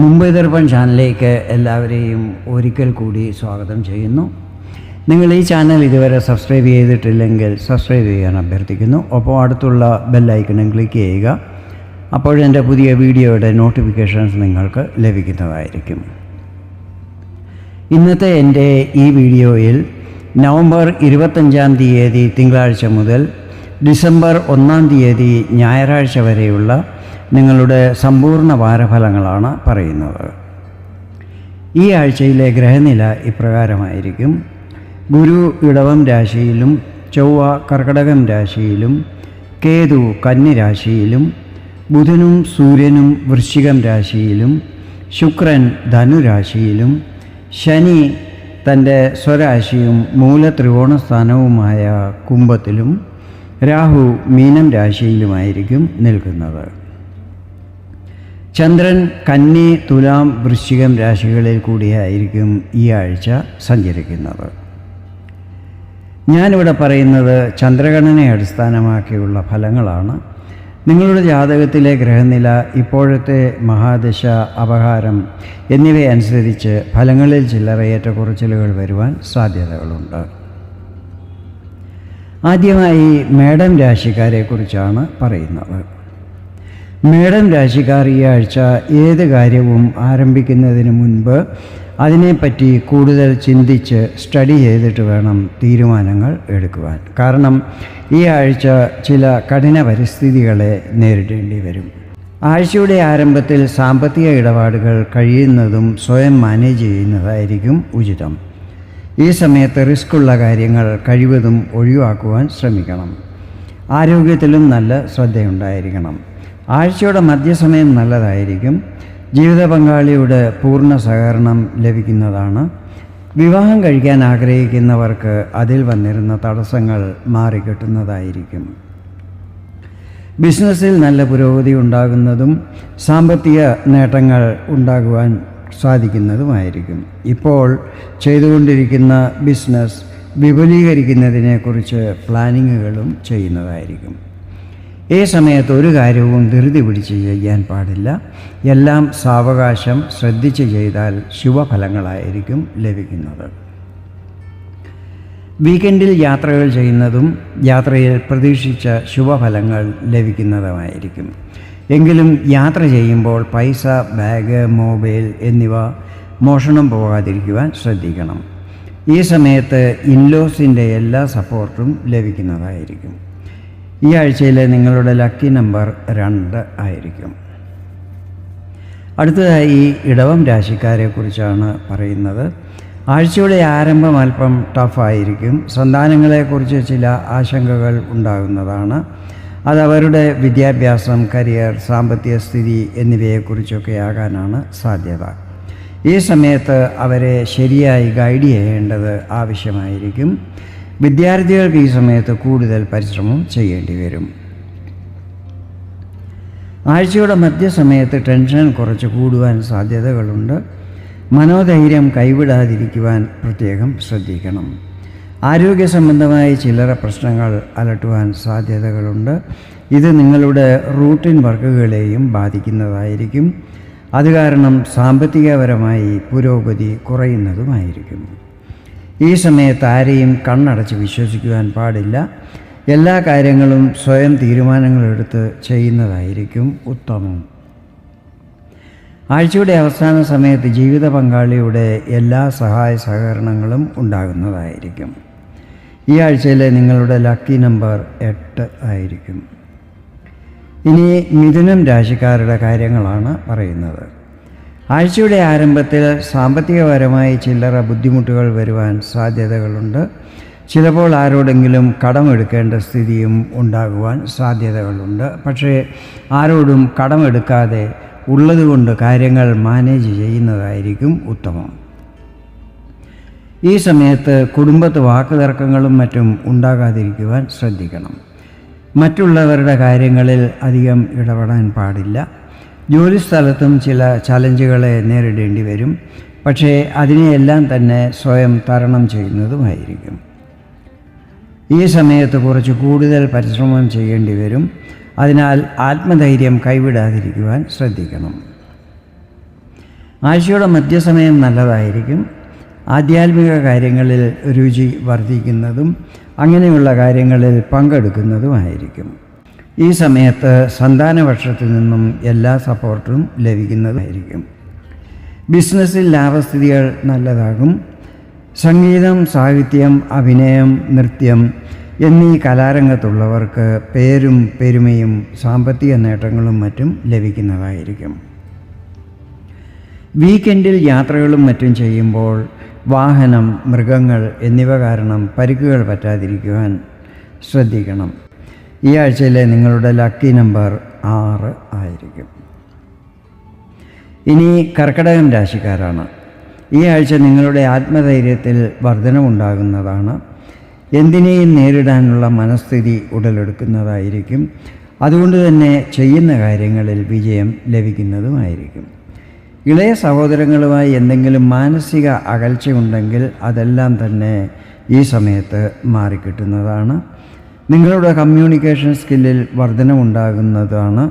മുംബൈ ദർപ്പൺ ചാനലിലേക്ക് എല്ലാവരെയും ഒരിക്കൽ കൂടി സ്വാഗതം ചെയ്യുന്നു. നിങ്ങൾ ഈ ചാനൽ ഇതുവരെ സബ്സ്ക്രൈബ് ചെയ്തിട്ടില്ലെങ്കിൽ സബ്സ്ക്രൈബ് ചെയ്യാൻ അഭ്യർത്ഥിക്കുന്നു. ഒപ്പം അടുത്തുള്ള ബെല്ലൈക്കണും ക്ലിക്ക് ചെയ്യുക. അപ്പോഴെന്റെ പുതിയ വീഡിയോയുടെ നോട്ടിഫിക്കേഷൻസ് നിങ്ങൾക്ക് ലഭിക്കുന്നതായിരിക്കും. ഇന്നത്തെ എന്റെ ഈ വീഡിയോയിൽ നവംബർ ഇരുപത്തഞ്ചാം തീയതി തിങ്കളാഴ്ച മുതൽ ഡിസംബർ ഒന്നാം തീയതി ഞായറാഴ്ച വരെയുള്ള നിങ്ങളുടെ സമ്പൂർണ വാരഫലങ്ങളാണ് പറയുന്നത്. ഈ ആഴ്ചയിലെ ഗ്രഹനില ഇപ്രകാരമായിരിക്കും. ഗുരു ഇടവം രാശിയിലും ചൊവ്വ കർക്കടകം രാശിയിലും കേതു കന്നി രാശിയിലും ബുധനും സൂര്യനും വൃശ്ചികം രാശിയിലും ശുക്രൻ ധനുരാശിയിലും ശനി തന്റെ സ്വരാശിയും മൂലത്രികോണ സ്ഥാനവുമായ കുംഭത്തിലും രാഹു മീനം രാശിയിലുമായിരിക്കും നിൽക്കുന്നത്. ചന്ദ്രൻ കന്നി തുലാം വൃശ്ചികം രാശികളിൽ കൂടിയായിരിക്കും ഈ ആഴ്ച സഞ്ചരിക്കുന്നത്. ഞാനിവിടെ പറയുന്നത് ചന്ദ്രഗണനയെ അടിസ്ഥാനമാക്കിയുള്ള ഫലങ്ങളാണ്. നിങ്ങളുടെ ജാതകത്തിലെ ഗ്രഹനില ഇപ്പോഴത്തെ മഹാദശ അപഹാരം എന്നിവയനുസരിച്ച് ഫലങ്ങളിൽ ചില്ലറ ഏറ്റക്കുറച്ചിലുകൾ വരുവാൻ സാധ്യതകളുണ്ട്. ആദ്യമായി മേഡം രാശിക്കാരെക്കുറിച്ചാണ് പറയുന്നത്. മേഡം രാശിക്കാർ ഈ ആഴ്ച ഏത് കാര്യവും ആരംഭിക്കുന്നതിന് മുൻപ് അതിനെപ്പറ്റി കൂടുതൽ ചിന്തിച്ച് സ്റ്റഡി ചെയ്തിട്ട് വേണം തീരുമാനങ്ങൾ എടുക്കുവാൻ. കാരണം ഈ ആഴ്ച ചില കഠിന പരിസ്ഥിതികളെ നേരിടേണ്ടി വരും. ആഴ്ചയുടെ ആരംഭത്തിൽ സാമ്പത്തിക ഇടപാടുകൾ കഴിയുന്നതും സ്വയം മാനേജ് ചെയ്യുന്നതായിരിക്കും ഉചിതം. ഈ സമയത്ത് റിസ്ക്കുള്ള കാര്യങ്ങൾ കഴിവതും ഒഴിവാക്കുവാൻ ശ്രമിക്കണം. ആരോഗ്യത്തിലും നല്ല ശ്രദ്ധയുണ്ടായിരിക്കണം. ആഴ്ചയുടെ മധ്യസമയം നല്ലതായിരിക്കും. ജീവിത പങ്കാളിയുടെ പൂർണ സഹകരണം ലഭിക്കുന്നതാണ്. വിവാഹം കഴിക്കാൻ ആഗ്രഹിക്കുന്നവർക്ക് അതിൽ വന്നിരുന്ന തടസ്സങ്ങൾ മാറിക്കിട്ടുന്നതായിരിക്കും. ബിസിനസ്സിൽ നല്ല പുരോഗതി ഉണ്ടാകുന്നതും സാമ്പത്തിക നേട്ടങ്ങൾ ഉണ്ടാകുവാൻ സാധിക്കുന്നതുമായിരിക്കും. ഇപ്പോൾ ചെയ്തുകൊണ്ടിരിക്കുന്ന ബിസിനസ് വിപുലീകരിക്കുന്നതിനെക്കുറിച്ച് പ്ലാനിങ്ങുകളും ചെയ്യുന്നതായിരിക്കും. ഈ സമയത്ത് ഒരു കാര്യവും ധൃതി പിടിച്ച് ചെയ്യാൻ പാടില്ല. എല്ലാം സാവകാശം ശ്രദ്ധിച്ച് ചെയ്താൽ ശുഭഫലങ്ങളായിരിക്കും ലഭിക്കുന്നത്. വീക്കെൻഡിൽ യാത്രകൾ ചെയ്യുന്നതും യാത്രയിൽ പ്രതീക്ഷിച്ച ശുഭഫലങ്ങൾ ലഭിക്കുന്നതുമായിരിക്കും. എങ്കിലും യാത്ര ചെയ്യുമ്പോൾ പൈസ ബാഗ് മൊബൈൽ എന്നിവ മോഷണം പോകാതിരിക്കുവാൻ ശ്രദ്ധിക്കണം. ഈ സമയത്ത് ഇൻലോസിന്റെ എല്ലാ സപ്പോർട്ടും ലഭിക്കുന്നതായിരിക്കും. ഈ ആഴ്ചയിലെ നിങ്ങളുടെ ലക്കി നമ്പർ രണ്ട് ആയിരിക്കും. അടുത്തതായി ഇടവം രാശിക്കാരെക്കുറിച്ചാണ് പറയുന്നത്. ആഴ്ചയുടെ ആരംഭം അല്പം ടഫായിരിക്കും സന്താനങ്ങളെക്കുറിച്ച് ചില ആശങ്കകൾ ഉണ്ടാകുന്നതാണ്. അത് അവരുടെ വിദ്യാഭ്യാസം കരിയർ സാമ്പത്തിക സ്ഥിതി എന്നിവയെക്കുറിച്ചൊക്കെ ആകാനാണ് സാധ്യത. ഈ സമയത്ത് അവരെ ശരിയായി ഗൈഡ് ചെയ്യേണ്ടത് ആവശ്യമായിരിക്കും. വിദ്യാർത്ഥികൾക്ക് ഈ സമയത്ത് കൂടുതൽ പരിശ്രമം ചെയ്യേണ്ടി വരും. ആഴ്ചയുടെ മധ്യസമയത്ത് ടെൻഷൻ കുറച്ച് കൂടുവാൻ സാധ്യതകളുണ്ട്. മനോധൈര്യം കൈവിടാതിരിക്കുവാൻ പ്രത്യേകം ശ്രദ്ധിക്കണം. ആരോഗ്യ സംബന്ധമായി ചില്ലറ പ്രശ്നങ്ങൾ അലട്ടുവാൻ സാധ്യതകളുണ്ട്. ഇത് നിങ്ങളുടെ റൂട്ടീൻ വർക്കുകളെയും ബാധിക്കുന്നതായിരിക്കും. അത് കാരണം സാമ്പത്തികപരമായി പുരോഗതി കുറയുന്നതുമായിരിക്കും. ഈ സമയത്ത് ആരെയും കണ്ണടച്ച് വിശ്വസിക്കുവാൻ പാടില്ല. എല്ലാ കാര്യങ്ങളും സ്വയം തീരുമാനങ്ങളെടുത്ത് ചെയ്യുന്നതായിരിക്കും ഉത്തമം. ആഴ്ചയുടെ അവസാന സമയത്ത് ജീവിത പങ്കാളിയുടെ എല്ലാ സഹായ സഹകരണങ്ങളും ഉണ്ടാകുന്നതായിരിക്കും. ഈ ആഴ്ചയിലെ നിങ്ങളുടെ ലക്കി നമ്പർ എട്ട് ആയിരിക്കും. ഇനി മിഥുനം രാശിക്കാരുടെ കാര്യങ്ങളാണ് പറയുന്നത്. ആഴ്ചയുടെ ആരംഭത്തിൽ സാമ്പത്തികപരമായി ചില്ലറ ബുദ്ധിമുട്ടുകൾ വരുവാൻ സാധ്യതകളുണ്ട്. ചിലപ്പോൾ ആരോടെങ്കിലും കടമെടുക്കേണ്ട സ്ഥിതിയും ഉണ്ടാകുവാൻ സാധ്യതകളുണ്ട്. പക്ഷേ ആരോടും കടമെടുക്കാതെ ഉള്ളതുകൊണ്ട് കാര്യങ്ങൾ മാനേജ് ചെയ്യുന്നതായിരിക്കും ഉത്തമം. ഈ സമയത്ത് കുടുംബത്ത് വാക്കുതർക്കങ്ങളും മറ്റും ഉണ്ടാകാതിരിക്കുവാൻ ശ്രദ്ധിക്കണം. മറ്റുള്ളവരുടെ കാര്യങ്ങളിൽ അധികം ഇടപെടാൻ പാടില്ല. ജോലിസ്ഥലത്തും ചില ചലഞ്ചുകളെ നേരിടേണ്ടി വരും. പക്ഷേ അതിനെയെല്ലാം തന്നെ സ്വയം തരണം ചെയ്യുന്നതുമായിരിക്കും. ഈ സമയത്ത് കുറച്ച് കൂടുതൽ പരിശ്രമം ചെയ്യേണ്ടി വരും. അതിനാൽ ആത്മധൈര്യം കൈവിടാതിരിക്കുവാൻ ശ്രദ്ധിക്കണം. ആഴ്ചയുടെ മധ്യസമയം നല്ലതായിരിക്കും. ആധ്യാത്മിക കാര്യങ്ങളിൽ രുചി വർദ്ധിക്കുന്നതും അങ്ങനെയുള്ള കാര്യങ്ങളിൽ പങ്കെടുക്കുന്നതുമായിരിക്കും. ഈ സമയത്ത് സന്താനപക്ഷത്തിൽ നിന്നും എല്ലാ സപ്പോർട്ടും ലഭിക്കുന്നതായിരിക്കും. ബിസിനസ്സിൽ ലാഭസ്ഥിതികൾ നല്ലതാകും. സംഗീതം സാഹിത്യം അഭിനയം നൃത്യം എന്നീ കലാരംഗത്തുള്ളവർക്ക് പേരും പെരുമയും സാമ്പത്തിക നേട്ടങ്ങളും മറ്റും ലഭിക്കുന്നതായിരിക്കും. വീക്കെൻഡിൽ യാത്രകളും മറ്റും ചെയ്യുമ്പോൾ വാഹനം മൃഗങ്ങൾ എന്നിവ കാരണം പരിക്കുകൾ പറ്റാതിരിക്കുവാൻ ശ്രദ്ധിക്കണം. ഈ ആഴ്ചയിലെ നിങ്ങളുടെ ലക്കി നമ്പർ ആറ് ആയിരിക്കും. ഇനി കർക്കടകം രാശിക്കാരാണ്. ഈ ആഴ്ച നിങ്ങളുടെ ആത്മധൈര്യത്തിൽ വർധനമുണ്ടാകുന്നതാണ് എന്തിനേയും നേരിടാനുള്ള മനസ്ഥിതി ഉടലെടുക്കുന്നതായിരിക്കും. അതുകൊണ്ട് തന്നെ ചെയ്യുന്ന കാര്യങ്ങളിൽ വിജയം ലഭിക്കുന്നതുമായിരിക്കും. ഇളയ സഹോദരങ്ങളുമായി എന്തെങ്കിലും മാനസിക അകൽച്ചയുണ്ടെങ്കിൽ അതെല്ലാം തന്നെ ഈ സമയത്ത് മാറിക്കിട്ടുന്നതാണ്. നിങ്ങളുടെ കമ്മ്യൂണിക്കേഷൻ സ്കില്ലിൽ വർധനമുണ്ടാകുന്നതാണ്.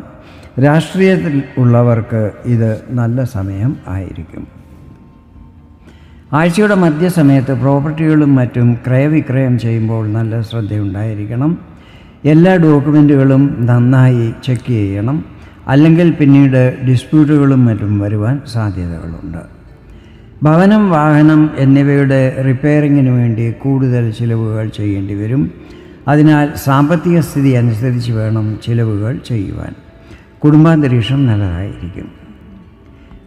രാഷ്ട്രീയത്തിൽ ഉള്ളവർക്ക് ഇത് നല്ല സമയം ആയിരിക്കും. ആഴ്ചയുടെ മധ്യസമയത്ത് പ്രോപ്പർട്ടികളും മറ്റും ക്രയവിക്രയം ചെയ്യുമ്പോൾ നല്ല ശ്രദ്ധയുണ്ടായിരിക്കണം. എല്ലാ ഡോക്യുമെന്റുകളും നന്നായി ചെക്ക് ചെയ്യണം. അല്ലെങ്കിൽ പിന്നീട് ഡിസ്പ്യൂട്ടുകളും മറ്റും വരുവാൻ സാധ്യതകളുണ്ട്. ഭവനം വാഹനം എന്നിവയുടെ റിപ്പയറിങ്ങിന് വേണ്ടി കൂടുതൽ ചിലവുകൾ ചെയ്യേണ്ടി വരും. അതിനാൽ സാമ്പത്തിക സ്ഥിതി അനുസരിച്ച് വേണം ചിലവുകൾ ചെയ്യുവാൻ. കുടുംബാന്തരീക്ഷം നല്ലതായിരിക്കും.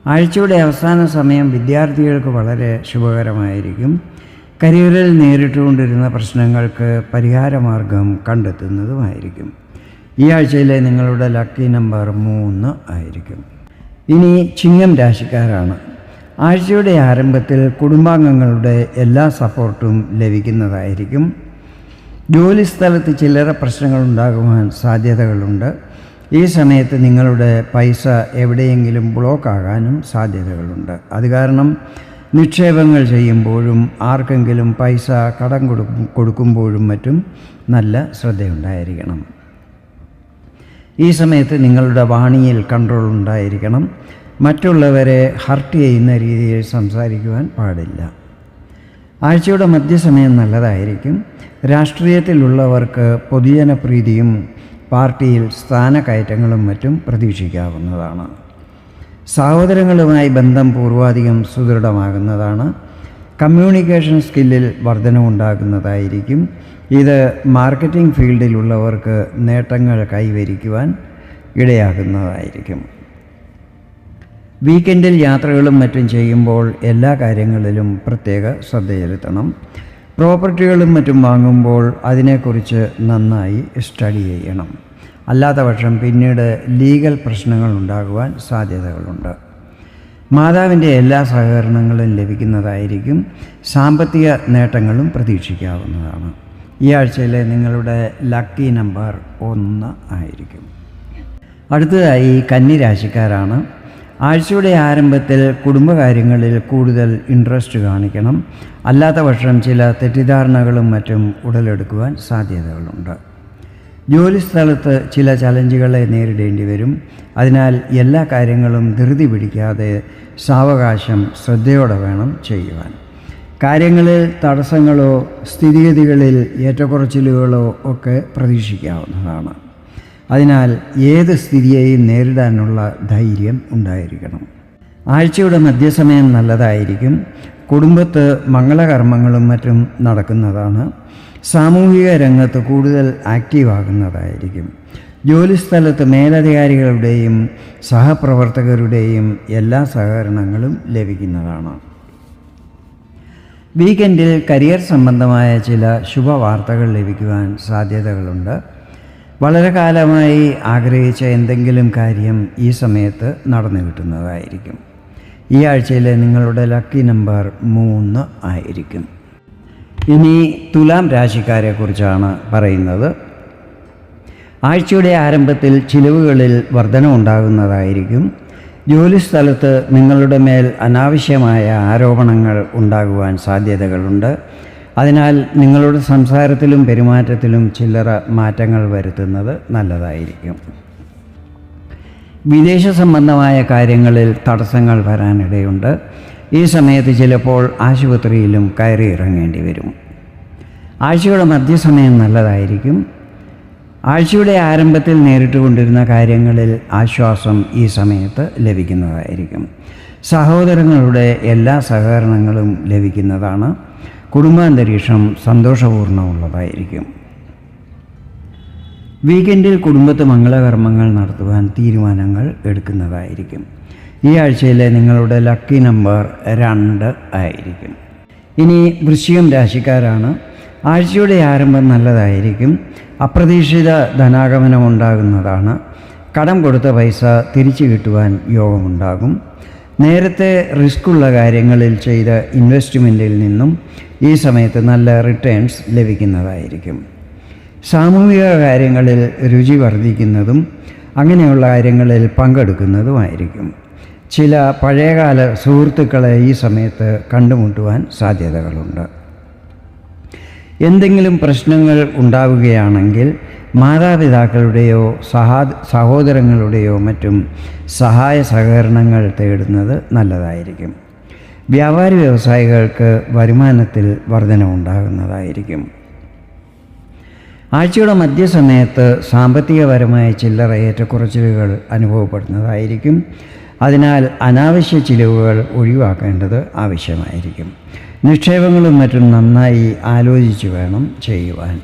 ആഴ്ചയുടെ അവസാന സമയം വിദ്യാർത്ഥികൾക്ക് വളരെ ശുഭകരമായിരിക്കും. കരിയറിൽ നേരിട്ടുകൊണ്ടിരുന്ന പ്രശ്നങ്ങൾക്ക് പരിഹാരമാർഗം കണ്ടെത്തുന്നതുമായിരിക്കും. ഈ ആഴ്ചയിലെ നിങ്ങളുടെ ലക്കി നമ്പർ മൂന്ന് ആയിരിക്കും. ഇനി ചിങ്ങം രാശിക്കാരാണ്. ആഴ്ചയുടെ ആരംഭത്തിൽ കുടുംബാംഗങ്ങളുടെ എല്ലാ സപ്പോർട്ടും ലഭിക്കുന്നതായിരിക്കും. ജോലിസ്ഥലത്ത് ചില്ലറ പ്രശ്നങ്ങൾ ഉണ്ടാകുവാൻ സാധ്യതകളുണ്ട്. ഈ സമയത്ത് നിങ്ങളുടെ പൈസ എവിടെയെങ്കിലും ബ്ലോക്ക് ആകാനും സാധ്യതകളുണ്ട്. അത് കാരണം നിക്ഷേപങ്ങൾ ചെയ്യുമ്പോഴും ആർക്കെങ്കിലും പൈസ കടം കൊടുക്കും കൊടുക്കുമ്പോഴും മറ്റും നല്ല ശ്രദ്ധയുണ്ടായിരിക്കണം. ഈ സമയത്ത് നിങ്ങളുടെ വാണിയിൽ കൺട്രോൾ ഉണ്ടായിരിക്കണം. മറ്റുള്ളവരെ ഹർട്ട് ചെയ്യുന്ന രീതിയിൽ സംസാരിക്കുവാൻ പാടില്ല. ആഴ്ചയുടെ മധ്യസമയം നല്ലതായിരിക്കും. രാഷ്ട്രീയത്തിലുള്ളവർക്ക് പൊതുജനപ്രീതിയും പാർട്ടിയിൽ സ്ഥാനക്കയറ്റങ്ങളും മറ്റും പ്രതീക്ഷിക്കാവുന്നതാണ്. സഹോദരങ്ങളുമായി ബന്ധം പൂർവാധികം സുദൃഢമാകുന്നതാണ്. കമ്മ്യൂണിക്കേഷൻ സ്കില്ലിൽ വർധനമുണ്ടാകുന്നതായിരിക്കും ഇത് മാർക്കറ്റിംഗ് ഫീൽഡിലുള്ളവർക്ക് നേട്ടങ്ങൾ കൈവരിക്കുവാൻ ഇടയാകുന്നതായിരിക്കും. വീക്കെൻഡിൽ യാത്രകളും മറ്റും ചെയ്യുമ്പോൾ എല്ലാ കാര്യങ്ങളിലും പ്രത്യേക ശ്രദ്ധയിലെത്തണം പ്രോപ്പർട്ടികളും മറ്റും വാങ്ങുമ്പോൾ അതിനെക്കുറിച്ച് നന്നായി സ്റ്റഡി ചെയ്യണം. അല്ലാത്തപക്ഷം പിന്നീട് ലീഗൽ പ്രശ്നങ്ങൾ ഉണ്ടാകുവാൻ സാധ്യതകളുണ്ട്. മാതാവിന്റെ എല്ലാ സഹകരണങ്ങളും ലഭിക്കുന്നതായിരിക്കും സാമ്പത്തിക നേട്ടങ്ങളും പ്രതീക്ഷിക്കാവുന്നതാണ്. ഈ ആഴ്ചയിലെ നിങ്ങളുടെ ലക്കി നമ്പർ ഒന്ന് ആയിരിക്കും. അടുത്തതായി കന്നി രാശിക്കാരാണ്. ആഴ്ചയുടെ ആരംഭത്തിൽ കുടുംബകാര്യങ്ങളിൽ കൂടുതൽ ഇൻട്രസ്റ്റ് കാണിക്കണം. അല്ലാത്ത പക്ഷം ചില തെറ്റിദ്ധാരണകളും മറ്റും ഉടലെടുക്കുവാൻ സാധ്യതകളുണ്ട്. ജോലിസ്ഥലത്ത് ചില ചലഞ്ചുകളെ നേരിടേണ്ടി വരും. അതിനാൽ എല്ലാ കാര്യങ്ങളും ധൃതി പിടിക്കാതെ സാവകാശം ശ്രദ്ധയോടെ വേണം ചെയ്യുവാൻ. കാര്യങ്ങളിൽ തടസ്സങ്ങളോ സ്ഥിതിഗതികളിൽ ഏറ്റക്കുറച്ചിലുകളോ ഒക്കെ പ്രതീക്ഷിക്കാവുന്നതാണ്. അതിനാൽ ഏത് സ്ഥിതിയെയും നേരിടാനുള്ള ധൈര്യം ഉണ്ടായിരിക്കണം. ആഴ്ചയുടെ മധ്യസമയം നല്ലതായിരിക്കും. കുടുംബത്ത് മംഗളകർമ്മങ്ങളും മറ്റും നടക്കുന്നതാണ്. സാമൂഹിക രംഗത്ത് കൂടുതൽ ആക്റ്റീവാകുന്നതായിരിക്കും. ജോലിസ്ഥലത്ത് മേലധികാരികളുടെയും സഹപ്രവർത്തകരുടെയും എല്ലാ സഹകരണങ്ങളും ലഭിക്കുന്നതാണ്. വീക്കെൻഡിൽ കരിയർ സംബന്ധമായ ചില ശുഭവാർത്തകൾ ലഭിക്കുവാൻ സാധ്യതകളുണ്ട്. വളരെ കാലമായി ആഗ്രഹിച്ച എന്തെങ്കിലും കാര്യം ഈ സമയത്ത് നടന്നു കിട്ടുന്നതായിരിക്കും. ഈ ആഴ്ചയിലെ നിങ്ങളുടെ ലക്കി നമ്പർ മൂന്ന് ആയിരിക്കും. ഇനി തുലാം രാശിക്കാരെക്കുറിച്ചാണ് പറയുന്നത്. ആഴ്ചയുടെ ആരംഭത്തിൽ ചിലവുകളിൽ വർധനമുണ്ടാകുന്നതായിരിക്കും ജോലിസ്ഥലത്ത് നിങ്ങളുടെ മേൽ അനാവശ്യമായ ആരോപണങ്ങൾ ഉണ്ടാകുവാൻ സാധ്യതകളുണ്ട്. അതിനാൽ നിങ്ങളുടെ സംസാരത്തിലും പെരുമാറ്റത്തിലും ചില്ലറ മാറ്റങ്ങൾ വരുത്തുന്നത് നല്ലതായിരിക്കും. വിദേശ സംബന്ധമായ കാര്യങ്ങളിൽ തടസ്സങ്ങൾ വരാനിടയുണ്ട്. ഈ സമയത്ത് ചിലപ്പോൾ ആശുപത്രിയിലും കയറി ഇറങ്ങേണ്ടി വരും. ആഴ്ചയുടെ മധ്യസമയം നല്ലതായിരിക്കും. ആഴ്ചയുടെ ആരംഭത്തിൽ നേരിട്ട് കൊണ്ടിരുന്ന കാര്യങ്ങളിൽ ആശ്വാസം ഈ സമയത്ത് ലഭിക്കുന്നതായിരിക്കും. സഹോദരങ്ങളുടെ എല്ലാ സഹകരണങ്ങളും ലഭിക്കുന്നതാണ്. കുടുംബാന്തരീക്ഷം സന്തോഷപൂർണമുള്ളതായിരിക്കും വീക്കെൻഡിൽ കുടുംബത്ത് മംഗളകർമ്മങ്ങൾ നടത്തുവാൻ തീരുമാനങ്ങൾ എടുക്കുന്നതായിരിക്കും. ഈ ആഴ്ചയിലെ നിങ്ങളുടെ ലക്കി നമ്പർ രണ്ട് ആയിരിക്കും. ഇനി വൃശ്ചികം രാശിക്കാരാണ്. ആഴ്ചയുടെ ആരംഭം നല്ലതായിരിക്കും. അപ്രതീക്ഷിത ധനാഗമനം ഉണ്ടാകുന്നതാണ്. കടം കൊടുത്ത പൈസ തിരിച്ചു കിട്ടുവാൻ യോഗമുണ്ടാകും. നേരത്തെ റിസ്ക് ഉള്ള കാര്യങ്ങളിൽ ചെയ്ത ഇൻവെസ്റ്റ്മെന്റിൽ നിന്നും ഈ സമയത്ത് നല്ല റിട്ടേൺസ് ലഭിക്കുന്നതായിരിക്കും. സാമൂഹിക കാര്യങ്ങളിൽ രുചി വർദ്ധിക്കുന്നതും അങ്ങനെയുള്ള കാര്യങ്ങളിൽ പങ്കെടുക്കുന്നതുമായിരിക്കും. ചില പഴയകാല സുഹൃത്തുക്കളെ ഈ സമയത്ത് കണ്ടുമുട്ടുവാൻ സാധ്യതകളുണ്ട്. എന്തെങ്കിലും പ്രശ്നങ്ങൾ ഉണ്ടാവുകയാണെങ്കിൽ മാതാപിതാക്കളുടെയോ സഹാ സഹോദരങ്ങളുടെയോ മറ്റും സഹായ സഹകരണങ്ങൾ തേടുന്നത് നല്ലതായിരിക്കും. വ്യാപാരി വ്യവസായികൾക്ക് വരുമാനത്തിൽ വർധനമുണ്ടാകുന്നതായിരിക്കും ആഴ്ചയുടെ മധ്യസമയത്ത് സാമ്പത്തികപരമായ ചില്ലറ ഏറ്റക്കുറച്ചിലുകൾ അനുഭവപ്പെടുന്നതായിരിക്കും. അതിനാൽ അനാവശ്യ ചിലവുകൾ ഒഴിവാക്കേണ്ടത് ആവശ്യമായിരിക്കും. നിക്ഷേപങ്ങളും മറ്റും നന്നായി ആലോചിച്ച് വേണം ചെയ്യുവാൻ.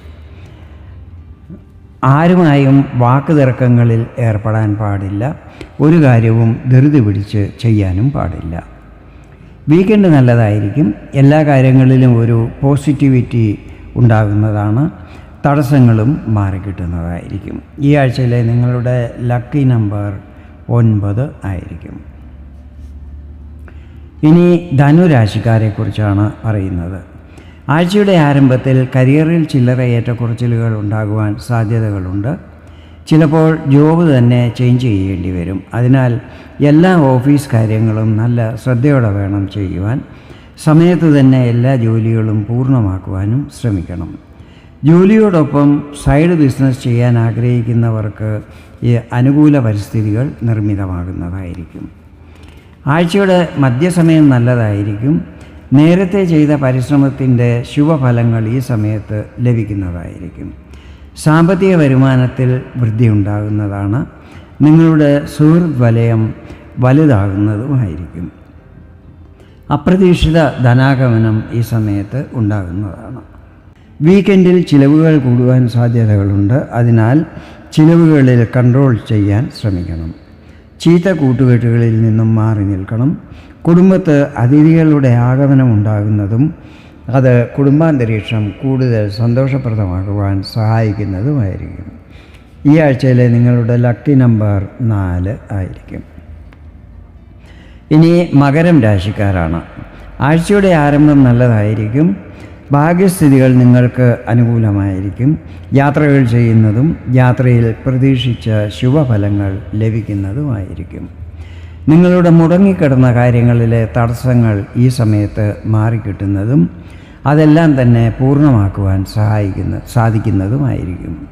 ആരുമായും വാക്ക് തർക്കങ്ങളിൽ ഏർപ്പെടാൻ പാടില്ല. ഒരു കാര്യവും ധൃതി പിടിച്ച് ചെയ്യാനും പാടില്ല. വീക്കെൻഡ് നല്ലതായിരിക്കും. എല്ലാ കാര്യങ്ങളിലും ഒരു പോസിറ്റിവിറ്റി ഉണ്ടാകുന്നതാണ്. തടസ്സങ്ങളും മാറിക്കിട്ടുന്നതായിരിക്കും. ഈ ആഴ്ചയിലെ നിങ്ങളുടെ ലക്കി നമ്പർ ഒൻപത് ആയിരിക്കും. ഇനി ധനുരാശിക്കാരെക്കുറിച്ചാണ് പറയുന്നത്. ആഴ്ചയുടെ ആരംഭത്തിൽ കരിയറിൽ ചില്ലറ ഏറ്റക്കുറച്ചിലുകൾ ഉണ്ടാകുവാൻ സാധ്യതകളുണ്ട്. ചിലപ്പോൾ ജോബ് തന്നെ ചേഞ്ച് ചെയ്യേണ്ടി വരും. അതിനാൽ എല്ലാ ഓഫീസ് കാര്യങ്ങളും നല്ല ശ്രദ്ധയോടെ വേണം ചെയ്യുവാൻ. സമയത്ത് തന്നെ എല്ലാ ജോലികളും പൂർണമാക്കുവാനും ശ്രമിക്കണം. ജോലിയോടൊപ്പം സൈഡ് ബിസിനസ് ചെയ്യാൻ ആഗ്രഹിക്കുന്നവർക്ക് ഈ അനുകൂല പരിസ്ഥിതികൾ നിർമ്മിതമാകുന്നതായിരിക്കും. ആഴ്ചയുടെ മധ്യസമയം നല്ലതായിരിക്കും. നേരത്തെ ചെയ്ത പരിശ്രമത്തിന്റെ ശുഭഫലങ്ങൾ ഈ സമയത്ത് ലഭിക്കുന്നതായിരിക്കും. സാമ്പത്തിക വരുമാനത്തിൽ വൃദ്ധി ഉണ്ടാകുന്നതാണ്. നിങ്ങളുടെ സുഹൃത്ത് വലയം വലുതാകുന്നതുമായിരിക്കും. അപ്രതീക്ഷിത ധനാഗമനം ഈ സമയത്ത് ഉണ്ടാകുന്നതാണ്. വീക്കെൻഡിൽ ചിലവുകൾ കൂടുവാൻ സാധ്യതകളുണ്ട്. അതിനാൽ ചിലവുകളിൽ കൺട്രോൾ ചെയ്യാൻ ശ്രമിക്കണം. ചീത്ത കൂട്ടുകെട്ടുകളിൽ നിന്നും മാറി നിൽക്കണം. കുടുംബത്ത് അതിഥികളുടെ ആഗമനം ഉണ്ടാകുന്നതും അത് കുടുംബാന്തരീക്ഷം കൂടുതൽ സന്തോഷപ്രദമാകുവാൻ സഹായിക്കുന്നതുമായിരിക്കും. ഈ ആഴ്ചയിലെ നിങ്ങളുടെ ലക്കി നമ്പർ നാല് ആയിരിക്കും. ഇനി മകരം രാശിക്കാരാണ്. ആഴ്ചയുടെ ആരംഭം നല്ലതായിരിക്കും. ഭാഗ്യസ്ഥിതികൾ നിങ്ങൾക്ക് അനുകൂലമായിരിക്കും. യാത്രകൾ ചെയ്യുന്നതും യാത്രയിൽ പ്രതീക്ഷിച്ച ശുഭഫലങ്ങൾ ലഭിക്കുന്നതുമായിരിക്കും. നിങ്ങളുടെ മുടങ്ങിക്കിടന്ന കാര്യങ്ങളിലെ തടസ്സങ്ങൾ ഈ സമയത്ത് മാറിക്കിട്ടുന്നതും അതെല്ലാം തന്നെ പൂർണമാക്കുവാൻ സഹായിക്കുന്ന സാധിക്കുന്നതുമായിരിക്കും.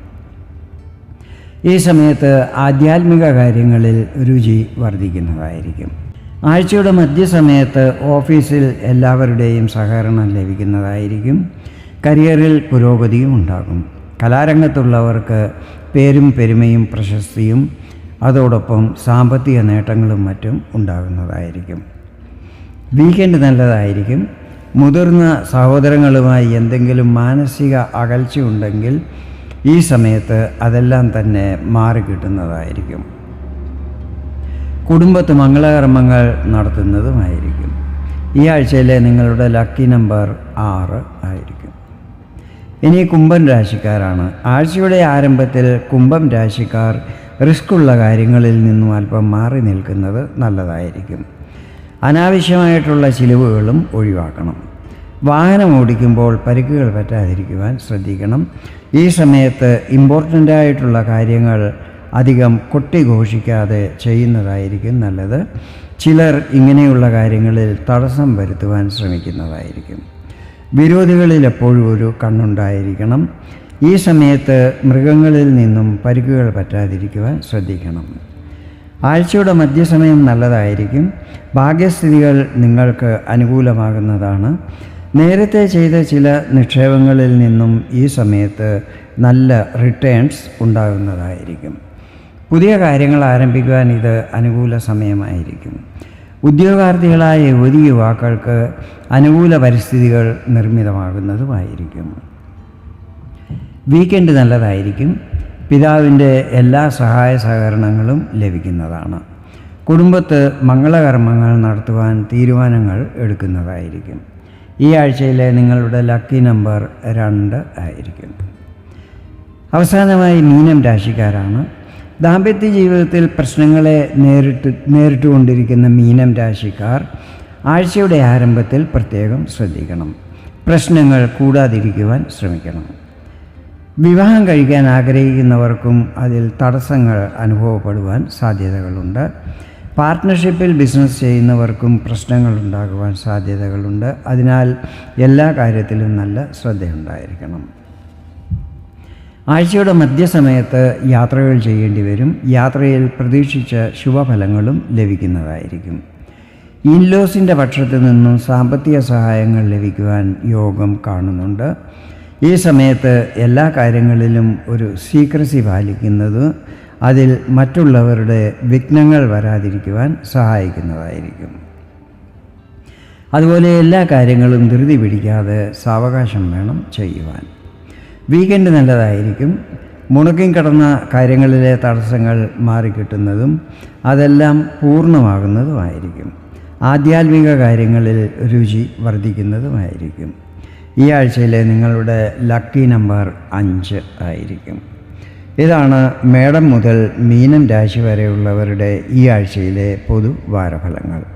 ഈ സമയത്ത് ആധ്യാത്മിക കാര്യങ്ങളിൽ രുചി വർദ്ധിക്കുന്നതായിരിക്കും. ആഴ്ചയുടെ മധ്യസമയത്ത് ഓഫീസിൽ എല്ലാവരുടെയും സഹകരണം ലഭിക്കുന്നതായിരിക്കും. കരിയറിൽ പുരോഗതിയും ഉണ്ടാകും. കലാരംഗത്തുള്ളവർക്ക് പേരും പെരുമയും പ്രശസ്തിയും അതോടൊപ്പം സാമ്പത്തിക നേട്ടങ്ങളും മറ്റും ഉണ്ടാകുന്നതായിരിക്കും. വീക്കെൻഡ് നല്ലതായിരിക്കും. മുതിർന്ന സഹോദരങ്ങളുമായി എന്തെങ്കിലും മാനസിക അകൽച്ചയുണ്ടെങ്കിൽ ഈ സമയത്ത് അതെല്ലാം തന്നെ മാറിക്കിട്ടുന്നതായിരിക്കും. കുടുംബത്ത് മംഗളകർമ്മങ്ങൾ നടത്തുന്നതുമായിരിക്കും. ഈ ആഴ്ചയിലെ നിങ്ങളുടെ ലക്കി നമ്പർ ആറ് ആയിരിക്കും. ഇനി കുംഭം രാശിക്കാരാണ്. ആഴ്ചയുടെ ആരംഭത്തിൽ കുംഭം രാശിക്കാർ റിസ്ക്കുള്ള കാര്യങ്ങളിൽ നിന്നും അല്പം മാറി നിൽക്കുന്നത് നല്ലതായിരിക്കും. അനാവശ്യമായിട്ടുള്ള ചിലവുകളും ഒഴിവാക്കണം. വാഹനം ഓടിക്കുമ്പോൾ പരിക്കുകൾ പറ്റാതിരിക്കുവാൻ ശ്രദ്ധിക്കണം. ഈ സമയത്ത് ഇമ്പോർട്ടന്റ് ആയിട്ടുള്ള കാര്യങ്ങൾ അധികം കൊട്ടിഘോഷിക്കാതെ ചെയ്യുന്നതായിരിക്കും നല്ലത്. ചിലർ ഇങ്ങനെയുള്ള കാര്യങ്ങളിൽ തടസ്സം വരുത്തുവാൻ ശ്രമിക്കുന്നതായിരിക്കും. വിരോധികളിൽ എപ്പോഴും ഒരു കണ്ണുണ്ടായിരിക്കണം. ഈ സമയത്ത് മൃഗങ്ങളിൽ നിന്നും പരിക്കുകൾ പറ്റാതിരിക്കുവാൻ ശ്രദ്ധിക്കണം. ആഴ്ചയുടെ മധ്യസമയം നല്ലതായിരിക്കും. ഭാഗ്യസ്ഥിതികൾ നിങ്ങൾക്ക് അനുകൂലമാകുന്നതാണ്. നേരത്തെ ചെയ്ത ചില നിക്ഷേപങ്ങളിൽ നിന്നും ഈ സമയത്ത് നല്ല റിട്ടേൺസ് ഉണ്ടാകുന്നതായിരിക്കും. പുതിയ കാര്യങ്ങൾ ആരംഭിക്കുവാൻ ഇത് അനുകൂല സമയമായിരിക്കും. ഉദ്യോഗാർത്ഥികളായ യുവതി യുവാക്കൾക്ക് അനുകൂല പരിസ്ഥിതികൾ നിർമ്മിതമാകുന്നതുമായിരിക്കും. വീക്കെൻഡ് നല്ലതായിരിക്കും. പിതാവിന്റെ എല്ലാ സഹായ സഹകരണങ്ങളും ലഭിക്കുന്നതാണ്. കുടുംബത്ത് മംഗളകർമ്മങ്ങൾ നടത്തുവാൻ തീരുമാനങ്ങൾ എടുക്കുന്നതായിരിക്കും. ഈ ആഴ്ചയിലെ നിങ്ങളുടെ ലക്കി നമ്പർ രണ്ട് ആയിരിക്കും. അവസാനമായി മീനം രാശിക്കാരാണ്. ദാമ്പത്യ ജീവിതത്തിൽ പ്രശ്നങ്ങളെ നേരിട്ട് നേരിട്ടുകൊണ്ടിരിക്കുന്ന മീനം രാശിക്കാർ ആഴ്ചയുടെ ആരംഭത്തിൽ പ്രത്യേകം ശ്രദ്ധിക്കണം. പ്രശ്നങ്ങൾ കൂടാതിരിക്കുവാൻ ശ്രമിക്കണം. വിവാഹം കഴിക്കാൻ ആഗ്രഹിക്കുന്നവർക്കും അതിൽ തടസ്സങ്ങൾ അനുഭവപ്പെടുവാൻ സാധ്യതകളുണ്ട്. പാർട്ട്ണർഷിപ്പിൽ ബിസിനസ് ചെയ്യുന്നവർക്കും പ്രശ്നങ്ങൾ ഉണ്ടാകുവാൻ സാധ്യതകളുണ്ട്. അതിനാൽ എല്ലാ കാര്യത്തിലും നല്ല ശ്രദ്ധയുണ്ടായിരിക്കണം. ആഴ്ചയുടെ മധ്യസമയത്ത് യാത്രകൾ ചെയ്യേണ്ടി വരും. യാത്രയിൽ പ്രതീക്ഷിച്ച ശുഭഫലങ്ങളും ലഭിക്കുന്നതായിരിക്കും. ഇൻലോസിന്റെ പക്ഷത്തു നിന്നും സാമ്പത്തിക സഹായങ്ങൾ ലഭിക്കുവാൻ യോഗം കാണുന്നുണ്ട്. ഈ സമയത്ത് എല്ലാ കാര്യങ്ങളിലും ഒരു സീക്രസി പാലിക്കുന്നത് അതിൽ മറ്റുള്ളവരുടെ വിഘ്നങ്ങൾ വരാതിരിക്കുവാൻ സഹായിക്കുന്നതായിരിക്കും. അതുപോലെ എല്ലാ കാര്യങ്ങളും ധൃതി പിടിക്കാതെ സാവകാശം വേണം ചെയ്യുവാൻ. വീക്കെൻഡ് നല്ലതായിരിക്കും. മുണക്കം കടന്ന കാര്യങ്ങളിലെ തടസ്സങ്ങൾ മാറിക്കിട്ടുന്നതും അതെല്ലാം പൂർണമാകുന്നതുമായിരിക്കും. ആധ്യാത്മിക കാര്യങ്ങളിൽ രുചി വർദ്ധിക്കുന്നതുമായിരിക്കും. ഈ ആഴ്ചയിലെ നിങ്ങളുടെ ലക്കി നമ്പർ അഞ്ച് ആയിരിക്കും. ഇതാണ് മേടം മുതൽ മീനം രാശി വരെയുള്ളവരുടെ ഈ ആഴ്ചയിലെ പൊതു വാരഫലങ്ങൾ